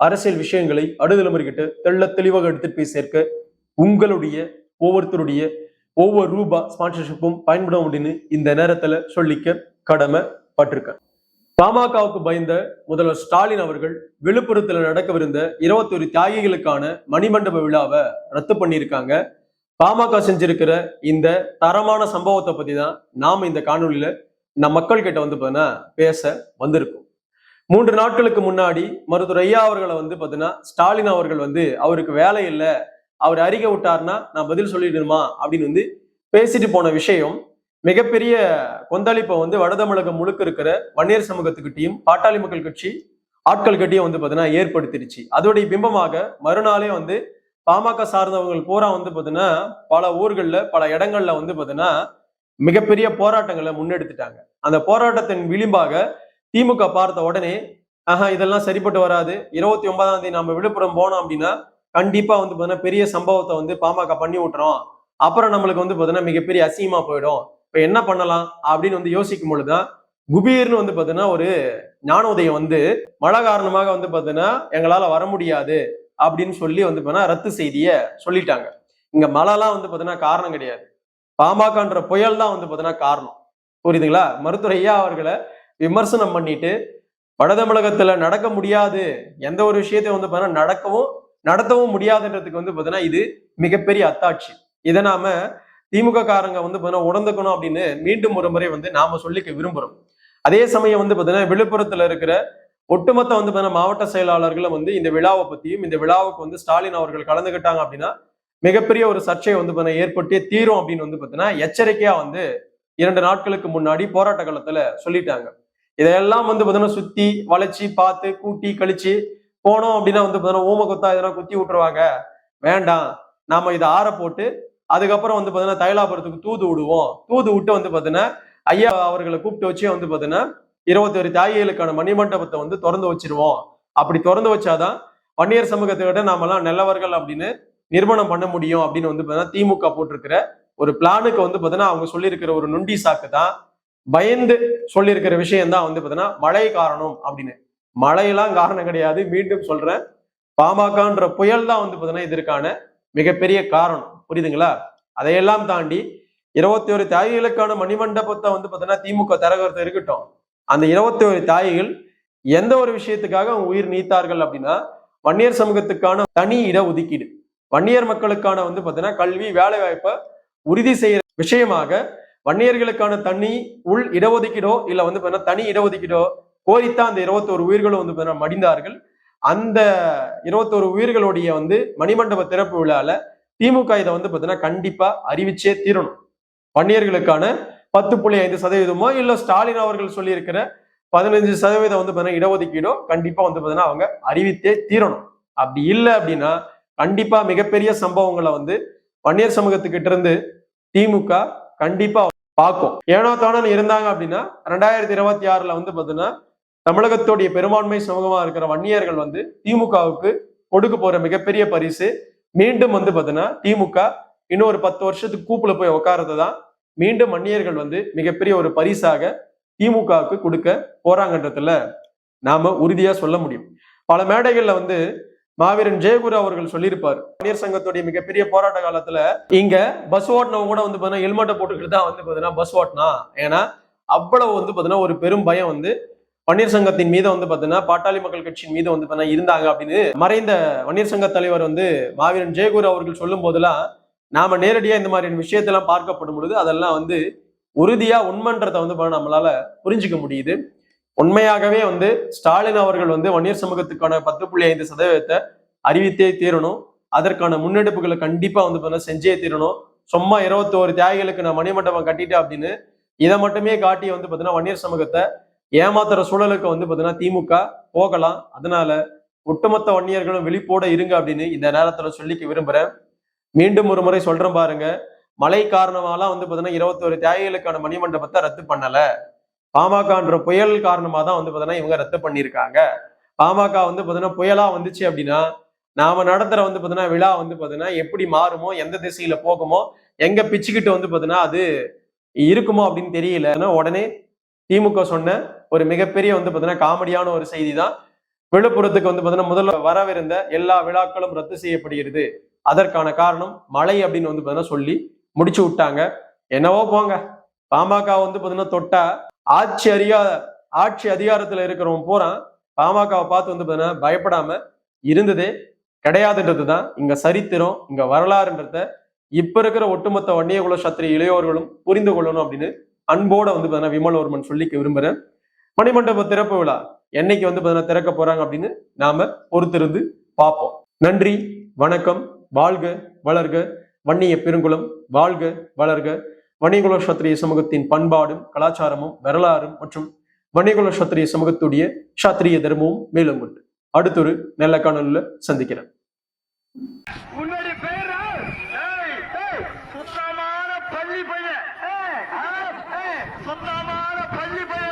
அரசியல் விஷயங்களை அடுதலைமுறைகிட்ட தெள்ள தெளிவாக எடுத்துட்டு போய் சேர்க்க உங்களுடைய ஒவ்வொருத்தருடைய ஒவ்வொரு ரூபா ஸ்பான்சர்ஷிப்பும் பயன்படும் அப்படின்னு இந்த நேரத்துல சொல்லிக்க கடமை பட்டிருக்கேன் பாமகவுக்கு பயந்த முதல்வர் ஸ்டாலின் அவர்கள் விழுப்புரத்துல நடக்கவிருந்த இருபத்தொரு தியாகிகளுக்கான மணிமண்டப விழாவை ரத்து பண்ணியிருக்காங்க. பாமக செஞ்சிருக்கிற இந்த தரமான சம்பவத்தை பத்தி தான் நாம இந்த காணொலியில நம்ம மக்கள் கிட்ட வந்து பேச வந்திருக்கோம். மூன்று நாட்களுக்கு முன்னாடி மருத்துவர் ஐயா அவர்களை வந்து பார்த்தீங்கன்னா ஸ்டாலின் அவர்கள் வந்து அவருக்கு வேலை இல்லை அவர் அறிக்கை விட்டார்னா நான் பதில் சொல்லிடணுமா அப்படின்னு வந்து பேசிட்டு போன விஷயம். மிகப்பெரிய கொந்தளிப்பை வந்து வடதமிழகம் முழுக்க இருக்கிற வன்னியர் சமூகத்துக்கிட்டையும் பாட்டாளி மக்கள் கட்சி ஆட்கள் கட்டியும் வந்து பார்த்தீங்கன்னா ஏற்படுத்திடுச்சு. அதோடைய பிம்பமாக மறுநாளே வந்து பாமக சார்ந்தவங்க பூரா வந்து பார்த்தீங்கன்னா பல ஊர்களில் பல இடங்கள்ல வந்து பார்த்தீங்கன்னா மிகப்பெரிய போராட்டங்களை முன்னெடுத்துட்டாங்க. அந்த போராட்டத்தின் விளிம்பாக திமுக பார்த்த உடனே ஆஹா இதெல்லாம் சரிப்பட்டு வராது. இருபத்தி ஒன்பதாம் தேதி நம்ம விழுப்புரம் போனோம் அப்படின்னா கண்டிப்பா வந்து பாத்தீங்கன்னா பெரிய சம்பவத்தை வந்து பாமக பண்ணி விட்டுறோம் அப்புறம் நம்மளுக்கு வந்து பாத்தீங்கன்னா மிகப்பெரிய அசிங்கமா போயிடும். இப்ப என்ன பண்ணலாம் அப்படின்னு வந்து யோசிக்கும் பொழுதுதான் குபீர்னு வந்து பாத்தீங்கன்னா ஒரு ஞானோதயம் வந்து மழை காரணமாக வந்து பாத்தீங்கன்னா எங்களால வர முடியாது அப்படின்னு சொல்லி வந்து பாத்தீங்கன்னா ரத்து செய்திய சொல்லிட்டாங்க. இங்க மழைலாம் வந்து பாத்தீங்கன்னா காரணம் கிடையாது. பாமகன்ற புயல் தான் வந்து பாத்தீங்கன்னா காரணம். புரியுதுங்களா? மருத்துவ ஐயா அவர்களை விமர்சனம் பண்ணிட்டு வடதமிழகத்துல நடக்க முடியாது. எந்த ஒரு விஷயத்தையும் வந்து பார்த்தீங்கன்னா நடக்கவும் நடத்தவும் முடியாதுன்றதுக்கு வந்து பார்த்தீங்கன்னா இது மிகப்பெரிய அத்தாட்சி. இதை நாம திமுக காரங்க வந்து பார்த்தீங்கன்னா உணர்ந்துக்கணும் அப்படின்னு மீண்டும் ஒரு முறை வந்து நாம சொல்லிக்க விரும்புறோம். அதே சமயம் வந்து பார்த்தீங்கன்னா விழுப்புரத்துல இருக்கிற ஒட்டுமொத்த வந்து பார்த்தீங்கன்னா மாவட்ட செயலாளர்களும் வந்து இந்த விழாவை பத்தியும் இந்த விழாவுக்கு வந்து ஸ்டாலின் அவர்கள் கலந்துக்கிட்டாங்க அப்படின்னா மிகப்பெரிய ஒரு சர்ச்சையை வந்து பார்த்தீங்கன்னா ஏற்பட்டே தீரும் அப்படின்னு வந்து பார்த்தீங்கன்னா எச்சரிக்கையா வந்து இரண்டு நாட்களுக்கு முன்னாடி போராட்ட காலத்துல சொல்லிட்டாங்க. இதையெல்லாம் வந்து பார்த்தீங்கன்னா சுத்தி வளைச்சி பார்த்து கூட்டி கழிச்சு போனோம் அப்படின்னா வந்து பார்த்தீங்கன்னா ஊம கொத்தா இதெல்லாம் குத்தி விட்டுருவாங்க. வேண்டாம். நாம இதை ஆற போட்டு அதுக்கப்புறம் வந்து பார்த்தீங்கன்னா தைலாபுரத்துக்கு தூது விடுவோம். தூது விட்டு வந்து பார்த்தீங்கன்னா ஐயா அவர்களை கூப்பிட்டு வச்சு வந்து பார்த்தீங்கன்னா இருபத்தி ஒரு தியாகிகளுக்கான மணிமண்டபத்தை வந்து திறந்து வச்சிருவோம். அப்படி திறந்து வச்சாதான் வன்னியர் சமூகத்தை விட நாமெல்லாம் நல்லவர்கள் அப்படின்னு நிர்மாணம் பண்ண முடியும் அப்படின்னு வந்து பார்த்தீங்கன்னா திமுக போட்டிருக்கிற ஒரு பிளானுக்கு வந்து பார்த்தீங்கன்னா அவங்க சொல்லியிருக்கிற ஒரு நுண்டி சாக்கு தான் பயந்து சொல்லியிருக்கிற விஷயம் தான் வந்து பார்த்தீங்கன்னா மழை காரணம் அப்படின்னு. மழையெல்லாம் காரணம் கிடையாது. மீண்டும் சொல்றேன். பாமகன்ற புயல் தான் வந்து பார்த்தீங்கன்னா இதற்கான மிகப்பெரிய காரணம். புரியுதுங்களா? அதையெல்லாம் தாண்டி இருபத்தி ஒரு தியாகிகளுக்கான மணிமண்டபத்தை வந்து பார்த்தீங்கன்னா திமுக தரகரத்தை இருக்கட்டும். அந்த இருபத்தி ஒரு தியாகிகள் எந்த ஒரு விஷயத்துக்காக அவங்க உயிர் நீத்தார்கள் அப்படின்னா வன்னியர் சமூகத்துக்கான தனி இட ஒதுக்கீடு. வன்னியர் மக்களுக்கான வந்து பார்த்தீங்கன்னா கல்வி வேலை வாய்ப்பை உறுதி செய்யற விஷயமாக வன்னியர்களுக்கான தனி உள் இடஒதுக்கீடோ இல்ல வந்து பார்த்தீங்கன்னா தனி இடஒதுக்கீடோ கோரித்தான் அந்த இருபத்தோரு உயிர்களும் வந்து பார்த்தீங்கன்னா மடிந்தார்கள். அந்த இருபத்தோரு உயிர்களுடைய வந்து மணிமண்டப திறப்பு விழால திமுக இதை வந்து பார்த்தீங்கன்னா கண்டிப்பா அறிவிச்சே தீரணும். வன்னியர்களுக்கான பத்து புள்ளி ஐந்து சதவீதமோ இல்ல ஸ்டாலின் அவர்கள் சொல்லியிருக்கிற பதினஞ்சு சதவீதம் வந்து பார்த்தீங்கன்னா இடஒதுக்கீடோ கண்டிப்பா வந்து பார்த்தீங்கன்னா அவங்க அறிவித்தே தீரணும். அப்படி இல்லை அப்படின்னா கண்டிப்பா மிகப்பெரிய சம்பவங்களை வந்து வன்னியர் சமூகத்துக்கிட்ட இருந்து திமுக கண்டிப்பா பார்க்கும். ஏனோ தானோ இருந்தாங்க அப்படின்னா ரெண்டாயிரத்தி இருபத்தி ஆறுல வந்து பாத்தீங்கன்னா தமிழகத்துடைய பெரும்பான்மை சமூகமா இருக்கிற வன்னியர்கள் வந்து திமுகவுக்கு கொடுக்க போற மிகப்பெரிய பரிசு மீண்டும் வந்து பாத்தீங்கன்னா திமுக இன்னும் ஒரு பத்து வருஷத்துக்கு கூப்புல போய் உட்காரத்தை தான் மீண்டும் வன்னியர்கள் வந்து மிகப்பெரிய ஒரு பரிசாக திமுகவுக்கு கொடுக்க போறாங்கன்றதுல நாம உறுதியா சொல்ல முடியும். பல மேடைகள்ல வந்து மாவீரன் ஜெயகுரு அவர்கள் சொல்லியிருப்பார். வன்னியர் சங்கத்துடைய மிகப்பெரிய போராட்ட காலத்துல இங்க பஸ் ஓட்டினவங்க கூட வந்து பாத்தீங்கன்னா ஹெல்மெட்டை போட்டுக்கிட்டு தான் வந்து பாத்தீங்கன்னா பஸ் ஓட்டினா. ஏன்னா அவ்வளவு வந்து பாத்தீங்கன்னா ஒரு பெரும் பயம் வந்து வன்னியர் சங்கத்தின் மீது வந்து பாத்தீங்கன்னா பாட்டாளி மக்கள் கட்சியின் மீது வந்து பாத்தீங்கன்னா இருந்தாங்க அப்படின்னு மறைந்த வன்னியர் சங்க தலைவர் வந்து மாவீரன் ஜெயகுரு அவர்கள் சொல்லும் போதெல்லாம் நாம நேரடியா இந்த மாதிரியான விஷயத்தெல்லாம் பார்க்கப்படும் பொழுது அதெல்லாம் வந்து உறுதியா உண்மன்றதை வந்து நம்மளால புரிஞ்சுக்க முடியுது. உண்மையாகவே வந்து ஸ்டாலின் அவர்கள் வந்து வன்னியர் சமூகத்துக்கான பத்து புள்ளி ஐந்து சதவீதத்தை அறிவித்தே தீரணும். அதற்கான முன்னெடுப்புகளை கண்டிப்பா வந்து பார்த்தீங்கன்னா செஞ்சே தீரணும். சும்மா இருபத்தோரு தியாகிகளுக்கு நான் மணிமண்டபம் கட்டிட்டேன் அப்படின்னு இதை மட்டுமே காட்டி வந்து பார்த்தீங்கன்னா வன்னியர் சமூகத்தை ஏமாத்துற சூழலுக்கு வந்து பார்த்தீங்கன்னா திமுக போகலாம். அதனால ஒட்டுமொத்த வன்னியர்களும் விழிப்போட இருங்க அப்படின்னு இந்த நேரத்துல சொல்லிக்க விரும்புறேன். மீண்டும் ஒரு முறை சொல்றேன் பாருங்க. மழை காரணமாலாம் வந்து பாத்தீங்கன்னா இருபத்தோரு தியாகிகளுக்கான மணிமண்டபத்தை ரத்து பண்ணல. பாமகன்ற புயல் காரணமா தான் வந்து பார்த்தீங்கன்னா இவங்க ரத்து பண்ணியிருக்காங்க. பாமக வந்து பார்த்தீங்கன்னா புயலா வந்துச்சு அப்படின்னா நாம நடத்துற வந்து பார்த்தீங்கன்னா விழா வந்து பாத்தீங்கன்னா எப்படி மாறுமோ எந்த திசையில் போகுமோ எங்க பிச்சுக்கிட்டு வந்து பார்த்தீங்கன்னா அது இருக்குமோ அப்படின்னு தெரியல. உடனே திமுக சொன்ன ஒரு மிகப்பெரிய வந்து பார்த்தீங்கன்னா காமெடியான ஒரு செய்தி தான் விழுப்புரத்துக்கு வந்து பார்த்தீங்கன்னா முதல்ல வரவிருந்த எல்லா விழாக்களும் ரத்து செய்யப்படுகிறது. அதற்கான காரணம் மழை அப்படின்னு வந்து பார்த்தீங்கன்னா சொல்லி முடிச்சு விட்டாங்க. என்னவோ போங்க. பாமக வந்து பார்த்தீங்கன்னா தொட்டா ஆட்சி அறியா ஆட்சி அதிகாரத்துல இருக்கிறவன் பூரா பாமகவை பார்த்து வந்து பாத்தீங்கன்னா பயப்படாம இருந்ததே கிடையாதுன்றது தான் இங்க சரித்திரம் இங்க வரலாறுன்றத இப்ப இருக்கிற ஒட்டுமொத்த வன்னியகுல சத்திரி இளையோர்களும் புரிந்து கொள்ளணும் அப்படின்னு அன்போட வந்து பாத்தீங்கன்னா விமல்வர்மன் சொல்லிக்க விரும்புறேன். மணிமண்டப திறப்பு விழா என்னைக்கு வந்து பாத்தீங்கன்னா திறக்க போறாங்க அப்படின்னு நாம பொறுத்திருந்து பார்ப்போம். நன்றி வணக்கம் வாழ்க வளர்க. வன்னிய பெருங்குளம் வாழ்க வளர்க. வணிகுல சத்திரிய சமூகத்தின் பண்பாடும் கலாச்சாரமும் வரலாறும் மற்றும் வணிகுல சத்திரிய சமூகத்துடைய சத்திரிய தர்மமும் மேலும் கொண்டு அடுத்தொரு நல்ல காணொலியில் சந்திக்கிறேன். சொந்தமான பள்ளி பையன்.